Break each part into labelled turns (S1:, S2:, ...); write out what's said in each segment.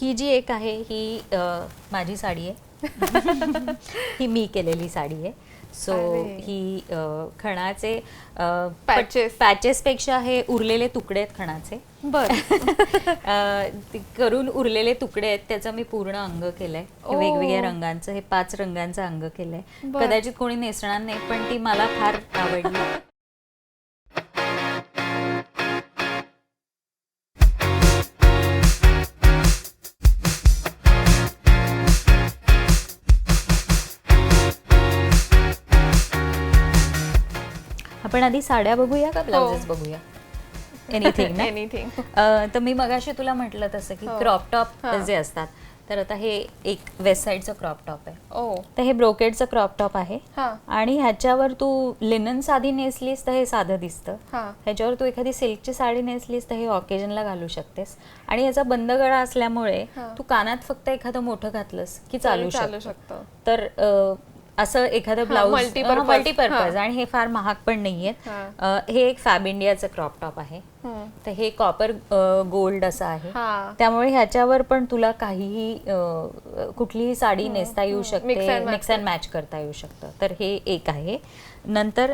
S1: ही जी एक आहे ही माझी साडी आहे ही मी केलेली साडी आहे सो. ही खणाचे. पॅचेस पेक्षा हे उरलेले तुकडे आहेत खणाचे
S2: बर
S1: करून उरलेले तुकडे आहेत त्याचं मी पूर्ण अंग केलंय. वेगवेगळ्या रंगांचं हे पाच रंगांचं अंग केलंय. कदाचित कोणी नेसणार नाही पण ती मला फार आवडली आपण आधी साड्या बघूया का? ब्लाउजेस बघूया. एनिथिंग ना
S2: एनिथिंग
S1: तर मी मगाशी तुला म्हटलं तसं की
S2: हो.
S1: क्रॉप टॉप
S2: हा.
S1: जे असतात तर आता हे एक वेस्ट साईडचं क्रॉप टॉप आहे. तर हे ब्रोकेडचं क्रॉप टॉप आहे.
S2: हा.
S1: आणि ह्याच्यावर तू लिनन साधी नेसलीस तर हे साधं दिसतं.
S2: हा.
S1: ह्याच्यावर तू एखादी सिल्कची साडी नेसलीस तर हे ऑकेजनला घालू शकतेस. आणि याचा बंद गळा असल्यामुळे
S2: हा.
S1: तू कानात फक्त एखादं मोठं घातलंस की चालू शकतं. तर असं एखादं ब्लाऊज. मल्टीपर्पज. आणि हे फार महाग पण नाहीये
S2: हा.
S1: हे एक फॅब इंडियाचं क्रॉप टॉप आहे. तर हे कॉपर गोल्ड असं आहे. त्यामुळे ह्याच्यावर पण तुला काहीही कुठलीही साडी नेसता येऊ शकते मिक्स अँड मॅच करता येऊ शकतं. तर हे एक आहे. नंतर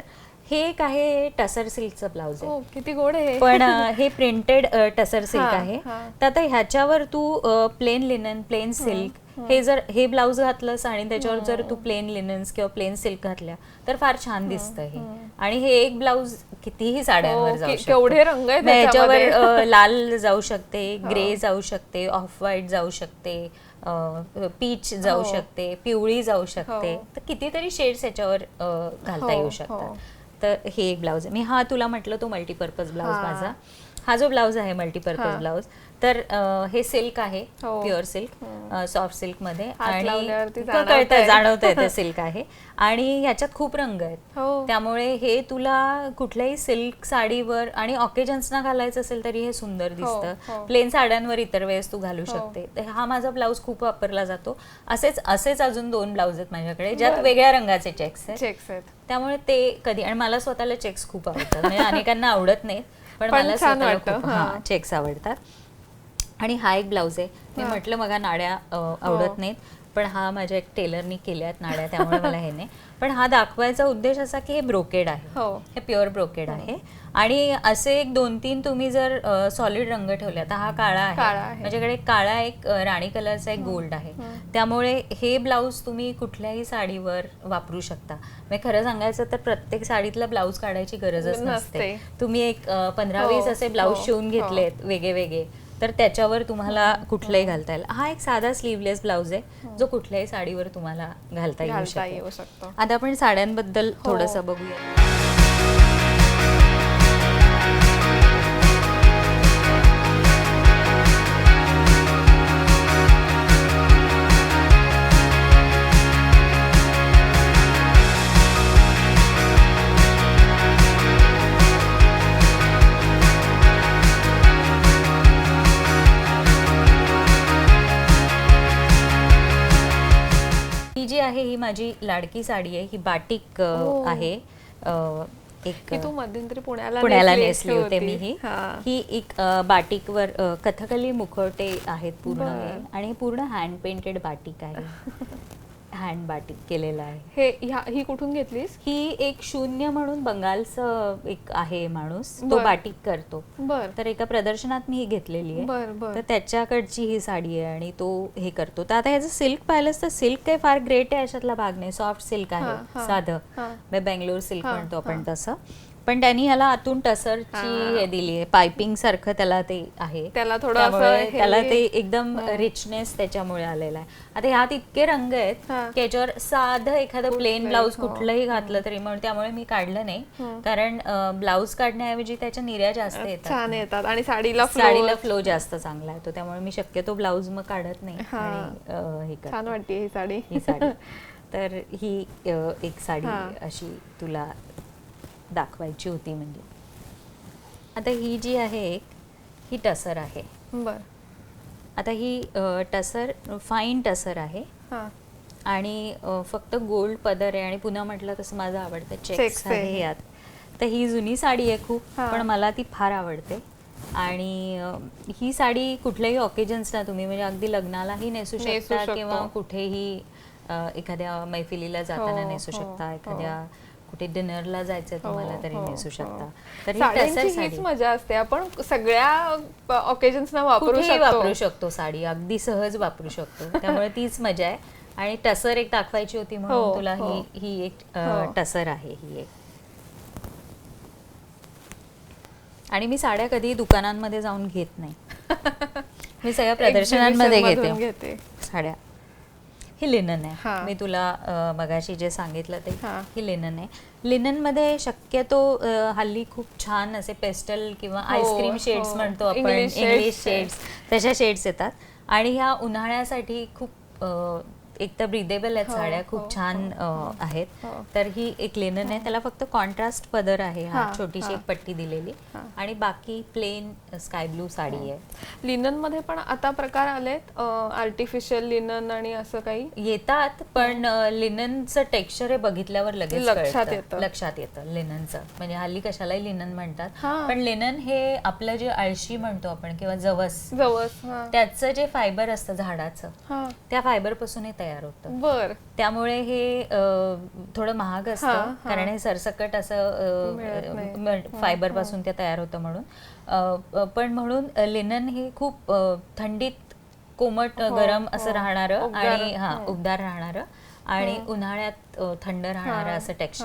S1: हे एक आहे टसर सिल्कचं ब्लाऊज आहे.
S2: ओ किती गोड आहे.
S1: पण हे प्रिंटेड टसर सिल्क
S2: हा,
S1: आहे.
S2: हा.
S1: तर आता ह्याच्यावर तू प्लेन लिनन प्लेन सिल्क हे जर हे ब्लाऊज घातलंस आणि त्याच्यावर जर तू प्लेन लिनन्स किंवा प्लेन सिल्क घातल्या तर फार छान दिसतं हे. आणि हे एक ब्लाऊज कितीही साड्यांवर
S2: हो,
S1: जाऊ
S2: के-
S1: शकतं.
S2: केवढे रंग
S1: ह्याच्यावर लाल जाऊ शकते ग्रे जाऊ शकते ऑफ व्हाईट जाऊ शकते पीच जाऊ
S2: हो.
S1: शकते पिवळी जाऊ शकते.
S2: हो.
S1: तर कितीतरी शेड्स याच्यावर अ, घालता
S2: हो,
S1: येऊ
S2: हो.
S1: शकतात तर हे एक ब्लाऊज आहे मी हा तुला म्हटलं तो मल्टीपर्पज ब्लाऊज. माझा हा जो ब्लाऊज आहे मल्टीपर्पज. ब्लाऊज तर अ, हे सिल्क आहे
S2: हो.
S1: प्युअर सिल्क सॉफ्ट सिल्कमध्ये
S2: हात
S1: आणि
S2: लावल्यावरती जाणवतंय.
S1: कळतं जाणवतंय. ते सिल्क आहे. आणि ह्याच्यात खूप रंग आहेत.
S2: हो.
S1: त्यामुळे हे तुला कुठल्याही सिल्क साडीवर आणि ऑकेजन्सना घालायचं असेल तरी हे सुंदर दिसतं.
S2: हो.
S1: प्लेन साड्यांवर इतर वेळेस तू घालू
S2: हो.
S1: शकते. तर हा माझा ब्लाऊज खूप वापरला जातो. असेच असेच अजून दोन ब्लाऊज आहेत माझ्याकडे ज्यात
S2: बरं.
S1: वेगळ्या रंगाचे चेक्स आहेत.
S2: चेक्स आहेत.
S1: त्यामुळे ते कधी आणि मला स्वतःला चेक्स खूप आवडतात. म्हणजे अनेकांना आवडत नाहीत पण
S2: पण
S1: मला
S2: छान
S1: स्वतःला
S2: वाटतं,
S1: खूप
S2: हा.
S1: हा. चेक्स आवडतात. आणि हा एक ब्लाऊज आहे. मी
S2: हा.
S1: म्हटलं मगा नाड्या अ,
S2: हो.
S1: आवडत नाहीत पण हा माझ्या एक टेलरनी केल्यात नाड्या त्यामुळे मला हे नाही. पण हा दाखवायचा उद्देश असा की हे ब्रोकेड आहे.
S2: हो.
S1: हे प्युअर ब्रोकेड आहे. आणि असे एक दोन तीन तुम्ही जर सॉलिड रंग ठेवले आता हा काळा आहे. माझ्याकडे काळा एक राणी कलरचा एक गोल्ड आहे. त्यामुळे हे ब्लाऊज तुम्ही कुठल्याही साडीवर वापरू शकता. म्हणजे खरं सांगायचं तर प्रत्येक साडीतला ब्लाऊज काढायची गरजच नसते. तुम्ही एक पंधरा
S2: हो,
S1: वीस असे ब्लाऊज
S2: हो,
S1: शिवून
S2: हो.
S1: घेतलेत वेगळे वेगळे तर त्याच्यावर तुम्हाला कुठलंही घालता येईल. हा एक साधा स्लीवलेस ब्लाऊज आहे जो कुठल्याही साडीवर तुम्हाला घालता येऊ
S2: शकतो.
S1: आता आपण साड्यांबद्दल
S2: हो.
S1: थोडस बघूया. जी आहे ही माझी लाडकी साडी आहे ही बाटिक. आहे एक
S2: की तू मध्यंतरी पुण्याला
S1: पुण्याला
S2: नेसली
S1: होते मी. ही
S2: हा.
S1: एक बाटिकवर कथकली मुखवटे आहेत पूर्ण. आणि पूर्ण हँड पेंटेड बाटिक आहे हँड बाटिक केलेलं आहे.
S2: हे ह्या ही कुठून घेतलीस?
S1: ही एक शून्य म्हणून बंगालचं एक आहे माणूस. तो
S2: बर.
S1: बाटिक करतो.
S2: बर.
S1: तर एका प्रदर्शनात मी ही घेतलेली आहे.
S2: बर बर.
S1: तर त्याच्याकडची ही साडी आहे आणि तो हे करतो. तर आता ह्याचं सिल्क पाहिलंस तर सिल्क काही फार ग्रेट आहे अशातला भाग नाही. सॉफ्ट सिल्क
S2: हा,
S1: आहे.
S2: हा,
S1: साधं.
S2: हा.
S1: बेंगलोर सिल्क
S2: हा,
S1: म्हणतो आपण
S2: हा.
S1: तसं. पण त्यांनी ह्याला आतून टसरची
S2: हा.
S1: दिली आहे पायपिंग सारखं त्याला ते आहे
S2: त्याला थोडं असं
S1: त्याला
S2: heavy-
S1: ते एकदम. रिचनेस त्याच्यामुळे आलेला आहे आता ह्यात इतके रंग आहेत
S2: हा.
S1: की याच्यावर साधं एखादं प्लेन ब्लाऊज
S2: हो.
S1: कुठलंही घातलं तरी म्हणून त्यामुळे मी काढलं नाही. कारण ब्लाऊज काढण्याऐवजी त्याच्या निर्या जास्त येतात
S2: छान येतात आणि साडीला
S1: साडीला फ्लो जास्त चांगला येतो त्यामुळे मी शक्यतो ब्लाऊज मग काढत नाही
S2: हा.
S1: आणि अ, हे करते.
S2: छान वाटते ही साडी
S1: ही साडी तर ही अ, एक साडी
S2: हा.
S1: अशी तुला दाखवायची होती म्हणजे आता ही जी आहे एक ही टसर आहे
S2: बर
S1: आता ही अ, टसर फाईन टसर आहे
S2: हा
S1: आणि अ, फक्त गोल्ड पदर आहे आणि पुन्हा म्हटलं तसं माझं आवडतं चेक्स
S2: Checks आहे.
S1: आहे यात तर ही जुनी साडी आहे खूप
S2: हा.
S1: पण मला ती फार आवडते आणि अ, ही साडी कुठल्याही ऑकेजन्सला तुम्ही म्हणजे अगदी लग्नालाही नेसू
S2: नेसू
S1: शकता
S2: शकतो.
S1: किंवा कुठेही अ, एखाद्या मैफिलीला जाताना
S2: हो,
S1: नेसू
S2: हो,
S1: शकता
S2: हो.
S1: एखाद्या कुठे डिनरला जायचं तुम्हाला
S2: हो,
S1: तरी
S2: हो,
S1: नेसू
S2: हो.
S1: शकता. तर ही टसर साडी
S2: मजा असते. आपण सगळ्या ऑकेजन्सना वापरू
S1: वापरू
S2: शकतो
S1: साडी. अगदी सहज वापरू शकतो. त्यामुळे तीच मजा आहे. आणि टसर एक दाखवायची होती म्हणून
S2: हो,
S1: तुला
S2: हो.
S1: ही एक. टसर आहे ही एक. आणि मी साड्या कधी दुकानांमध्ये जाऊन घेत नाही. मी सगळ्या प्रदर्शनांमध्ये घेते. साड्या. ही लिनन. आहे मी तुला मगाशी जे सांगितलं ते
S2: हा.
S1: लिनन आहे लिननमध्ये शक्यतो हल्ली खूप छान असे पेस्टल किंवा
S2: हो,
S1: आईस्क्रीम शेड्स
S2: हो.
S1: म्हणतो आपण इंग्लिश शेड्स तशा शेड्स येतात आणि ह्या उन्हाळ्यासाठी खूप एक तर ब्रिदेबल आहेत
S2: हो,
S1: साड्या
S2: हो,
S1: खूप छान अ, आहेत
S2: हो.
S1: तर ही एक लिनन आहे त्याला फक्त कॉन्ट्रास्ट पदर आहे हा
S2: हा,
S1: छोटीशी
S2: हा.
S1: एक पट्टी दिलेली
S2: हा.
S1: आणि बाकी प्लेन स्काय ब्लू साडी आहे
S2: लिननमध्ये पण आता प्रकार आलेत आर्टिफिशियल लिनन आणि असं काही
S1: येतात पण लिननचं टेक्स्चर हे बघितल्यावर लगेच
S2: लक्षात
S1: कळतं.
S2: येतं.
S1: लक्षात येतं लिननचं म्हणजे हल्ली कशालाही लिनन म्हणतात
S2: हा.
S1: पण लिनन हे आपलं जे अळशी म्हणतो आपण किंवा जवस
S2: जवस हा
S1: त्याचं जे फायबर असतं झाडाचं
S2: हा
S1: त्या फायबरपासून हे तयार होतं
S2: बर
S1: त्यामुळे हे थोडं महाग असतं. कारण हे सरसकट. असं फायबरपासून ते तयार होतं म्हणून पण म्हणून लिनन हे खूप थंडीत कोमट
S2: हो,
S1: गरम असं
S2: हो.
S1: राहणारं
S2: उबदार,
S1: आणि हा
S2: हो.
S1: उबदार राहणारं आणि उन्हाळ्यात थंड राहणारं असं टेक्स्ट.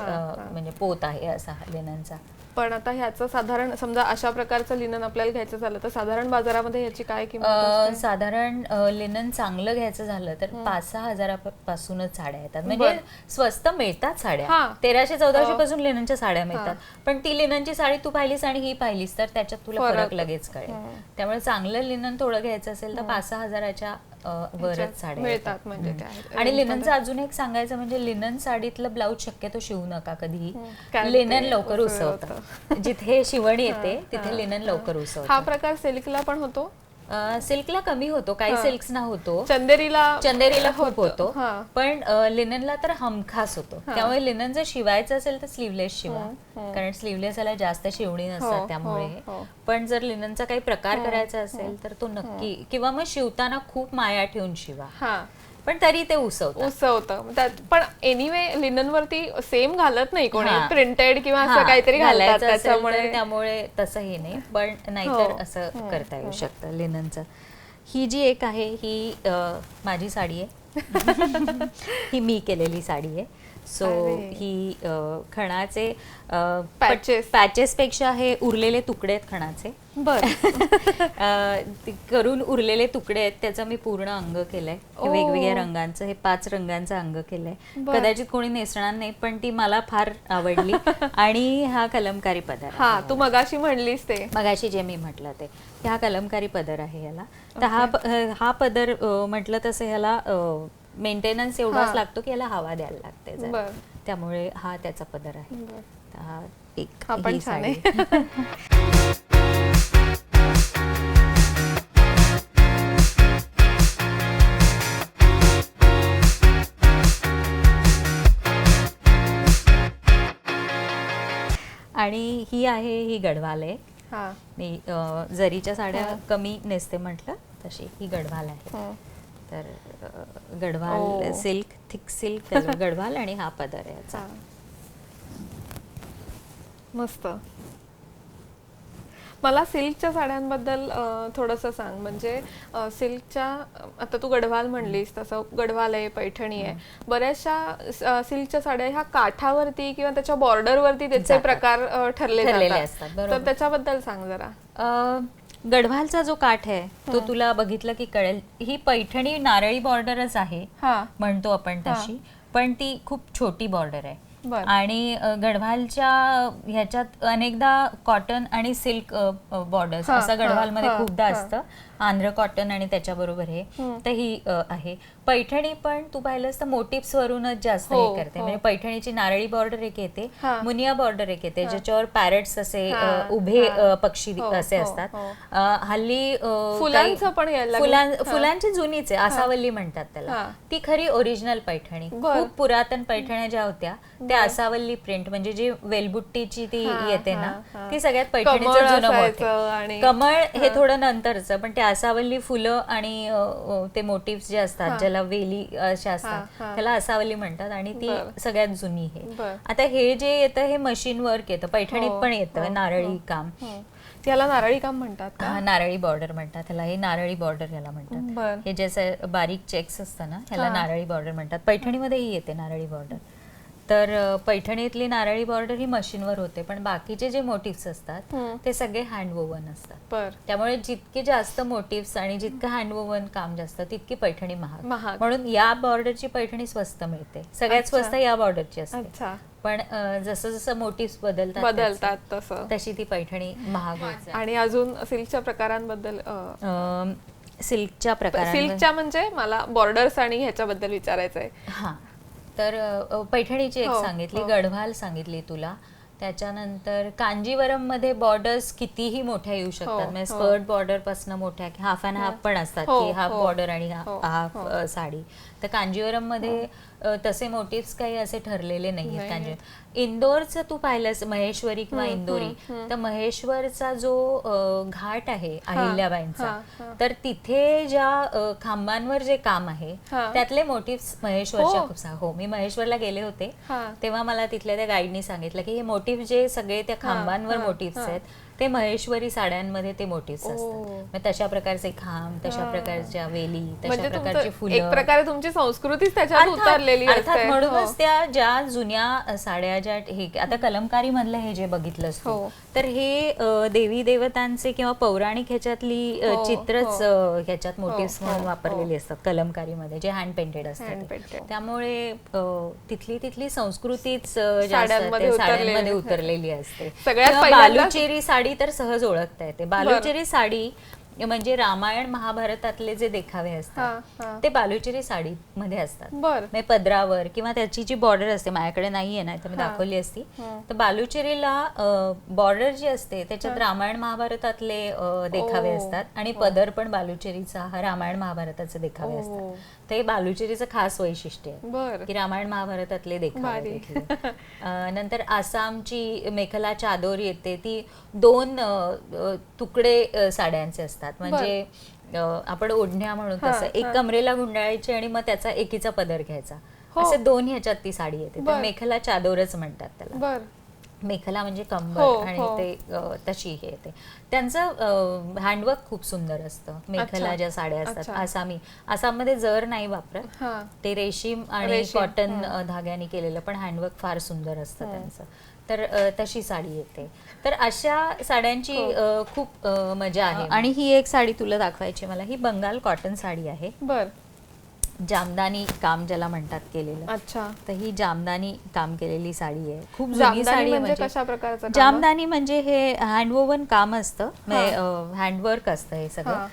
S1: म्हणजे पोत आहे असा लिननचा
S2: पण आता ह्याचं साधारण समजा अशा प्रकारचं लिनन आपल्याला घ्यायचं झालं तर साधारण बाजारामध्ये ह्याची काय किंमत
S1: अ,
S2: असते?
S1: साधारण लिनन चांगलं घ्यायचं झालं तर पाच सहा हजारापासूनच साड्या येतात म्हणजे. स्वस्त मिळतात साड्या. तेराशे चौदाशे. पासून लिननच्या साड्या मिळतात पण ती लिननची साडी तू पाहिलीस आणि ही पाहिलीस तर त्याच्यात तुला
S2: फरक.
S1: फरक लगेच कळेल. त्यामुळे चांगलं लिनन थोडं घ्यायचं असेल तर पाच सहा हजाराच्या वरच साड्या
S2: मिळतात. म्हणजे
S1: हं.
S2: त्या.
S1: आणि लिननचं अजून एक सांगायचं म्हणजे लिनन साडीतलं ब्लाऊज शक्यतो शिवू नका कधीही. लिनन लवकर. उसवतं जिथे शिवण येते तिथे लिनन लवकर
S2: हा.
S1: उसवतं
S2: प्रकार सिल्कला पण होतो.
S1: सिल्कला कमी होतो काही
S2: हा.
S1: सिल्क्सना होतो
S2: चंदेरीला
S1: चंदेरीला खूप होतं.
S2: हा.
S1: पण लिननला तर हमखास होतो. त्यामुळे लिनन जर शिवायचं असेल तर स्लीवलेस शिवा. कारण स्लीवलेस याला जास्त शिवणी
S2: हो,
S1: नसतात त्यामुळे.
S2: हो, हो.
S1: पण जर लिननचा काही प्रकार करायचा असेल तर तो नक्की किंवा मग शिवताना खूप माया ठेवून शिवा.
S2: हा.
S1: पण तरी ते उसवतात
S2: उसवतं त्यात पण एनिवे लिनन वरती सेम घालत नाही कोणी.
S1: हा.
S2: प्रिंटेड किंवा असं
S1: हा,
S2: काहीतरी घालतात
S1: घालायचं असेल तर
S2: त्याच्यामुळे.
S1: त्यामुळे तसं हे नाही. पण नाहीतर
S2: हो.
S1: असं करता येऊ शकतं लिननचं ही जी एक आहे ही अ, माझी साडी आहे. ही मी केलेली साडी आहे. सो. ही खणाचे. पॅचेस पेक्षा हे उरलेले तुकडे आहेत खणाचे.
S2: बर.
S1: करून उरलेले तुकडे आहेत त्याचं मी पूर्ण अंग केलंय. वेगवेगळ्या रंगांचं हे पाच रंगांचं अंग केलंय. कदाचित कोणी नेसणार नाही पण ती मला फार आवडली. आणि हा कलमकारी पदर
S2: हा तू मगाशी म्हणलीस ते.
S1: मगाशी जे मी म्हटलं ते. हा कलमकारी पदर आहे याला. तर हा हा पदर म्हटलं तसं ह्याला मेंटेनन्स एवढाच. लागतो की याला हवा द्यायला लागते जरा.
S2: बर.
S1: त्यामुळे हा त्याचा पदर आहे. तर हा एक
S2: हा पण
S1: ही
S2: छान
S1: साडी.
S2: आहे
S1: आणि ही आहे ही गडवाल आहे
S2: हा
S1: मी अ, जरीच्या साड्या. कमी नेसते म्हटलं तशी ही गडवाल आहे
S2: हं.
S1: तर गडवाल
S2: ओ.
S1: सिल्क थिक सिल्क गडवाल आणि हा पदर आहे याचा
S2: हा. मस्त मला सिल्कच्या साड्यांबद्दल थोडस सांग म्हणजे सिल्कच्या आता तू गढवाल म्हणलीस तसं गढवाल आहे पैठणी आहे बऱ्याचशा सिल्कच्या साड्या ह्या काठावरती किंवा त्याच्या बॉर्डरवरती त्याचे. प्रकार ठरले जातात
S1: असतात.
S2: तर त्याच्याबद्दल सांग जरा
S1: गढवालचा जो काठ आहे तो तुला बघितलं की कळेल. ही पैठणी नारळी बॉर्डरच आहे
S2: हा.
S1: म्हणतो आपण तशी. पण ती खूप छोटी बॉर्डर आहे. आणि गढवालच्या ह्याच्यात अनेकदा कॉटन आणि सिल्क बॉर्डर्स
S2: हा,
S1: असं गढवालमध्ये खूपदा. असतं. आंध्र कॉटन आणि त्याच्याबरोबर हे तर ही आहे पैठणी पण तू पाहिलंस तर मोटिव्स वरूनच जास्त
S2: हो,
S1: हे करते
S2: हो.
S1: म्हणजे पैठणीची नारळी बॉर्डर एक येते
S2: हा.
S1: मुनिया बॉर्डर एक येते ज्याच्यावर पॅरेट्स असे
S2: हा,
S1: उभे
S2: हा.
S1: पक्षी
S2: हो,
S1: असे
S2: हो,
S1: असतात
S2: हो.
S1: हल्ली
S2: फुलांचं पण हा.
S1: फुलांची जुनीच आहे आसावल्ली म्हणतात त्याला
S2: हा.
S1: ती खरी ओरिजिनल पैठणी. खूप पुरातन पैठण्या ज्या होत्या त्या आसावल्ली प्रिंट म्हणजे जी वेलबुट्टीची ती
S2: हा,
S1: येते
S2: हा,
S1: ना
S2: हा.
S1: ती सगळ्यात पैठणीचं जुनं कमळ हे थोडं नंतरचं पण ते आसावल्ली फुलं आणि ते मोटिव्स जे असतात ज्याला वेली अशा असतात
S2: हा.
S1: त्याला आसावल्ली म्हणतात आणि ती. सगळ्यात जुनी आहे. आता हे जे येतं हे मशीन वर्क येतं पैठणीत
S2: हो,
S1: पण
S2: हो,
S1: येतं नारळी काम
S2: हं. त्याला नारळी काम म्हणतात का
S1: हा, नारळी बॉर्डर म्हणतात त्याला हे नारळी बॉर्डर याला म्हणतात हे जे बारीक चेक्स असतं ना ह्याला
S2: हा.
S1: नारळी बॉर्डर म्हणतात पैठणीमध्येही येते नारळी बॉर्डर तर पैठणीतली नारळी बॉर्डर ही मशीनवर होते पण बाकीचे जे मोटिव्स असतात. ते सगळे हँडवोवन असतात.
S2: बर.
S1: त्यामुळे जितके जास्त मोटिव्स आणि जितकं हँडवोवन काम जास्त तितकी पैठणी महाग.
S2: महाग.
S1: म्हणून या बॉर्डरची पैठणी स्वस्त मिळते. सगळ्यात. स्वस्त या बॉर्डरची असते. पण जसं जसं मोटिव्स बदलतात
S2: बदलतात तसं
S1: तशी ती पैठणी महाग.
S2: आणि अजून सिल्कच्या प्रकारांबद्दल
S1: सिल्कच्या प्रकारांमध्ये
S2: सिल्कच्या म्हणजे मला बॉर्डर्स आणि ह्याच्याबद्दल विचारायचं आहे
S1: तर अ, पैठणीची एक
S2: हो,
S1: सांगितली
S2: हो.
S1: गढवाल सांगितली तुला त्याच्यानंतर कांजीवरममध्ये बॉर्डर्स कितीही मोठ्या येऊ शकतात
S2: हो,
S1: म्हणजे
S2: हो.
S1: स्कर्ट बॉर्डरपासून मोठ्या हाफ अँड हाफ पण असतात
S2: हो,
S1: की हाफ
S2: हो,
S1: बॉर्डर आणि
S2: हो,
S1: हाफ
S2: हो.
S1: साडी तर कांजीवरममध्ये तसे मोटिव्स काही असे ठरलेले
S2: नाहीये.
S1: कांजी इंदोरचं तू पाहिलंस महेश्वरी किंवा इंदोरी तर महेश्वरचा जो घाट आहे अहिल्याबाईंचा. तर तिथे ज्या खांबांवर जे काम आहे. त्यातले मोटिव्स महेश्वरच्या
S2: हो.
S1: खूप हो मी महेश्वरला गेले होते. तेव्हा मला तिथल्या त्या गाईडनी सांगितलं की हे मोटिव्ह जे सगळे त्या खांबांवर मोटिव्स. आहेत ते महेश्वरी साड्यांमध्ये ते
S2: ओ.
S1: असतात मग तशा प्रकारचे खांब तशा. प्रकारच्या वेली तशा
S2: म्हणजे
S1: प्रकारची
S2: तुमचं एक
S1: फुलं
S2: प्रकारे तुमची संस्कृतीच त्याच्यात उतरलेली
S1: अर्थात म्हणूनच
S2: हो.
S1: त्या ज्या जुन्या साड्या ज्या हे आता कलमकारी मधलं हे जे बघितलंस
S2: हो.
S1: तर हे देवी देवतांचे किंवा पौराणिक ह्याच्यातली
S2: हो,
S1: चित्रच ह्याच्यात मोटिव्स
S2: हो,
S1: म्हणून वापरलेली असतात कलमकारीमध्ये जे हँड पेंटेड असतात. त्यामुळे तिथली तिथली संस्कृतीच
S2: साड्यांमध्ये उतरलेली
S1: असते
S2: सगळ्यात
S1: बालुचेरी साडी तर सहज ओळखता येते. बालुचेरी साडी म्हणजे रामायण महाभारतातले जे देखावे असतात
S2: हा, हा.
S1: ते बालुचेरी साडी मध्ये असतात म्हणजे पदरावर किंवा त्याची जी बॉर्डर असते माझ्याकडे नाहीये ना तर मी
S2: हा.
S1: दाखवली असती
S2: हं.
S1: तर बालुचेरीला बॉर्डर जी असते त्याच्यात रामायण महाभारतातले देखावे. असतात आणि पदर पण बालुचेरीचा हा रामायण महाभारताचे देखावे. असतात ते बालुचेरीचं खास वैशिष्ट्य आहे की रामायण महाभारतातले देखावे नंतर आसामची मेखला चादोर येते ती दोन तुकडे साड्यांचे असतात म्हणजे अ, आपण ओढण्या म्हणून
S2: हा,
S1: तसं एक
S2: हा.
S1: कमरेला गुंडाळायची आणि मग त्याचा एकीचा पदर घ्यायचा
S2: हो.
S1: असे दोन ह्याच्यात ती साडी येते तर. मेखला चादोरच म्हणतात त्याला मेखला म्हणजे
S2: हो,
S1: कंबर आणि
S2: हो.
S1: ते तशी हे येते त्यांचं हँडवर्क खूप सुंदर असतं मेखला. ज्या साड्या असतात. आसामी आसाममध्ये जर नाही वापरत
S2: हा
S1: ते रेशीम आणि कॉटन
S2: हं.
S1: धाग्याने केलेलं पण हँडवर्क फार सुंदर असतं
S2: हं.
S1: त्यांचं तर तशी साडी येते. तर अशा साड्यांची
S2: हो.
S1: खूप मजा आहे. आणि ही एक साडी तुला दाखवायची मला. ही बंगाल कॉटन साडी आहे.
S2: बर.
S1: जामदानी काम ज्याला म्हणतात केलेलं.
S2: अच्छा.
S1: तर ही जामदानी काम केलेली साडी आहे. खूप जुनी साडी आहे
S2: म्हणजे
S1: म्हणजे
S2: कशा प्रकारचं?
S1: जामदानी म्हणजे हे हँडवोवन काम असतं. हँडवर्क असतं हा. सगळं.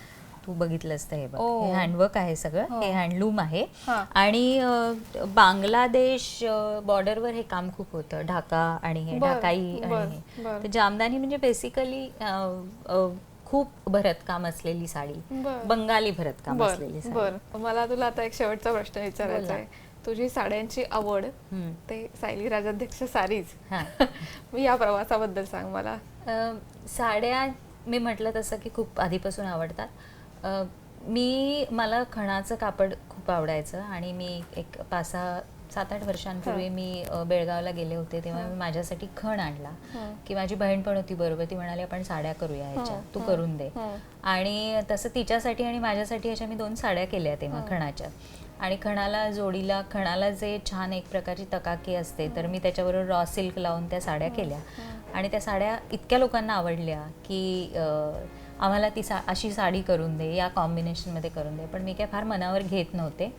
S1: तू बघितलंस तर हे बघ
S2: ओ.
S1: हे हँडवर्क आहे सगळं
S2: हो.
S1: हे हँडलूम आहे
S2: हा.
S1: आणि अ, बांगलादेश बॉर्डरवर हे काम खूप होतं ढाका आणि हे
S2: बर,
S1: ढाकाई
S2: बर,
S1: आणि हे
S2: बर.
S1: तर जामदानी म्हणजे बेसिकली खूप भरतकाम असलेली साडी
S2: बर.
S1: बंगाली भरतकाम असलेली
S2: बर
S1: साडी
S2: बर मला तुला आता एक शेवटचा प्रश्न विचारायचा
S1: बोला.
S2: आहे तुझी साड्यांची आवड
S1: हम्म.
S2: ते सायली राजाध्यक्ष सारीज
S1: हा
S2: मी या प्रवासाबद्दल सांग मला
S1: अ, साड्या मी म्हटलं तसं की खूप आधीपासून आवडतात अ, मी मला खणाचं कापड खूप आवडायचं आणि मी एक पाच सहा सात आठ वर्षांपूर्वी मी अ, बेळगावला गेले होते तेव्हा मी माझ्यासाठी खण आणला.
S2: हं.
S1: की माझी बहीण पण होती बरोबर ती म्हणाली आपण साड्या करूया ह्याच्या
S2: हं,
S1: तू करून दे.
S2: हं.
S1: आणि तसं तिच्यासाठी आणि माझ्यासाठी अशा मी दोन साड्या केल्या तेव्हा खणाच्या. आणि खणाला जोडीला खणाला जे छान एक प्रकारची तकाकी असते तर मी त्याच्याबरोबर रॉ सिल्क लावून त्या साड्या केल्या. आणि त्या साड्या इतक्या लोकांना आवडल्या की अं, आम्हाला ती सा अशी साडी करून दे या कॉम्बिनेशनमध्ये करून दे. पण मी काय फार मनावर घेत नव्हते.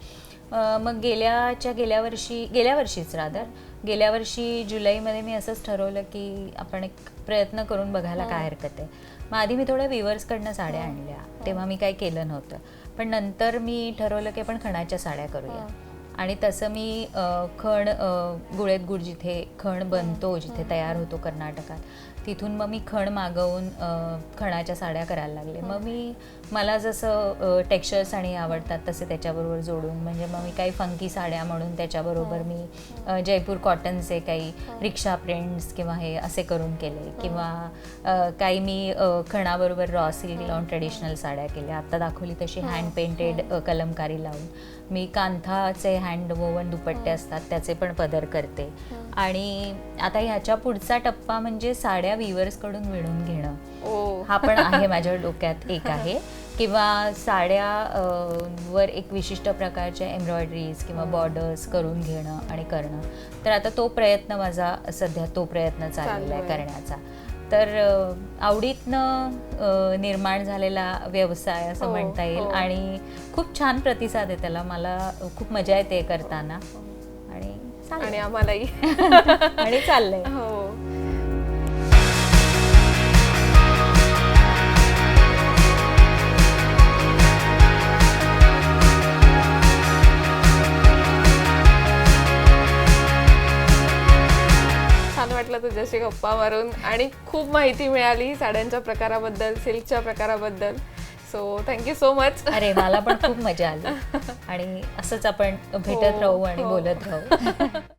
S1: मग गेल्याच्या गेल्या वर्षी गेल्या वर्षीच रादर गेल्या वर्षी जुलैमध्ये मी असंच ठरवलं की आपण एक प्रयत्न करून बघायला काय हरकत आहे. मग आधी मी थोड्या विवर्सकडनं साड्या आणल्या. तेव्हा मी काही केलं नव्हतं. पण नंतर मी ठरवलं की आपण खणाच्या साड्या करूया. आणि तसं मी खण गुळेत गुळ जिथे खण बनतो जिथे तयार होतो कर्नाटकात तिथून मग मी खण मागवून खणाच्या साड्या करायला लागले. मग मी मला जसं टेक्स्चर्स आणि आवडतात तसे त्याच्याबरोबर जोडून म्हणजे मग मी काही फंकी साड्या म्हणून त्याच्याबरोबर मी जयपूर कॉटनचे काही रिक्षा प्रिंट्स किंवा हे असे करून केले. किंवा काही मी खणाबरोबर रॉ सिल्क लावून ट्रेडिशनल साड्या केल्या. आता दाखवली तशी हँड पेंटेड कलमकारी लावून. मी कांथाचे हँड वोवन दुपट्टे असतात त्याचे पण पदर करते. आणि आता ह्याच्या पुढचा टप्पा म्हणजे साड्या weavers कडून विणून घेणं. हा पण आहे माझ्या डोक्यात एक आहे. किंवा साड्या वर एक विशिष्ट प्रकारच्या एम्ब्रॉयडरीज किंवा बॉर्डर्स करून घेणं आणि करणं. तर आता तो प्रयत्न माझा सध्या तो प्रयत्न चाललेला आहे
S2: चालू आहे.
S1: करण्याचा. तर आवडीतनं निर्माण झालेला व्यवसाय असं
S2: हो,
S1: म्हणता येईल.
S2: हो.
S1: आणि खूप छान प्रतिसाद आहे त्याला. मला खूप मजा येते करताना. आणि.
S2: आम्हालाही.
S1: आणि चाललंय.
S2: तुझ्याशी गप्पा मारून आणि खूप माहिती मिळाली साड्यांच्या प्रकाराबद्दल सिल्कच्या प्रकाराबद्दल. सो थँक्यू सो मच
S1: अरे मला पण खूप मजा आली. आणि असंच आपण भेटत
S2: हो,
S1: राहू आणि
S2: हो.
S1: बोलत राहू.